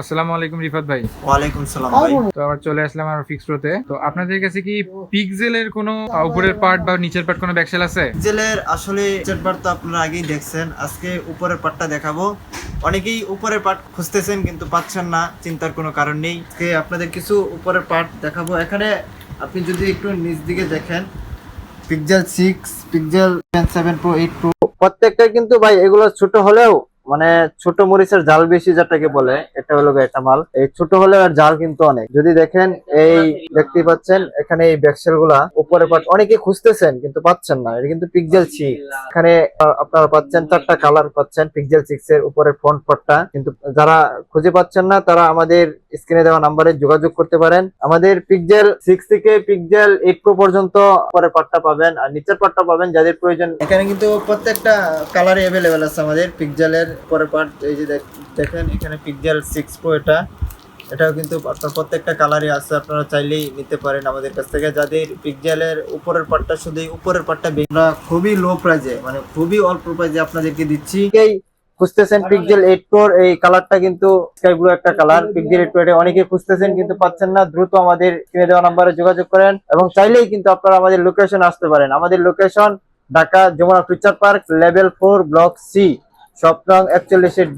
আসসালামু আলাইকুম রিফাত ভাই। ওয়ালাইকুম সালাম ভাই। তো আবার চলে আসলাম আর ফিক্স প্রোতে তো। আপনাদের কাছে কি পিক্সেলের কোনো উপরের পার্ট বা নিচের পার্ট কোনো ব্যাকসেল আছে? জেলের আসলে চেটবার তো আপনারা আগেই দেখছেন। আজকে উপরের পাটটা দেখাবো। অনেকেই উপরের পাট খুঁজতেছেন কিন্তু পাচ্ছেন না চিন্তার কোনো কারণ নেই। আজকে আপনাদের কিছু উপরের পার্ট দেখাবো। এখানে আপনি যদি একটু নিচ দিকে দেখেন Pixel six Pixel seven pro eight pro প্রত্যেকটা কিন্তু ভাই এগুলো ছোট হলেও মানে ছোট মরিচের জাল বেশি যেটাকে বলে, এটা হলো একটা মাল। এই ছোট হলেও এর জাল কিন্তু অনেক। যদি দেখেন, এই দেখতে পাচ্ছেন, এখানে এই ব্যাকসেলগুলা উপরে অনেকে খুঁজতেছেন, কিন্তু পাচ্ছেন না। এটা কিন্তু পিকজেল সিক্স এখানে আপনারা পাচ্ছেন, চারটা কালার পাচ্ছেন পিকজেল সিক্স এর উপরে ফ্রন্ট পার্টটা কিন্তু যারা খুঁজে পাচ্ছেন না, তারা আমাদের স্ক্রিনে দেওয়া নাম্বারে যোগাযোগ করতে পারেন। আমাদের পিকজেল সিক্স থেকে পিকজেল এইট প্রো পর্যন্ত পরের পার্টটা পাবেন, আর নিচের পার্টটা পাবেন যাদের প্রয়োজন। এখানে কিন্তু প্রত্যেকটা কালারে অ্যাভেলেবেল আছে আমাদের পিকজেলের পরের পার্ট এই যে দেখেন, এখানে পিকজেল সিক্স প্রো এটা। এটাও কিন্তু আপনার প্রত্যেকটা কালারই আছে, আপনারা চাইলেই নিতে পারেন আমাদের কাছ থেকে। যাদের পিকজেলের উপরের পার্টটা শুধু উপরের পার্টটা আমরা খুবই লো প্রাইজে মানে খুবই অল্প প্রাইজে আপনাদেরকে দিচ্ছি। এই খুঁজতেছেন পিকজেল এইট প্রোর এই কালারটা কিন্তু স্কাই ব্লু একটা কালার পিকজেল এইট প্রো অনেকে খুঁজতেছেন, কিন্তু পাচ্ছেন না। দ্রুত আমাদের কিনে দেওয়া নাম্বারে যোগাযোগ করেন এবং চাইলেই কিন্তু আপনারা আমাদের লোকেশন আসতে পারেন। আমাদের location Dhaka Jamuna future park level four block C সপ্তং একচল্লিশের ডি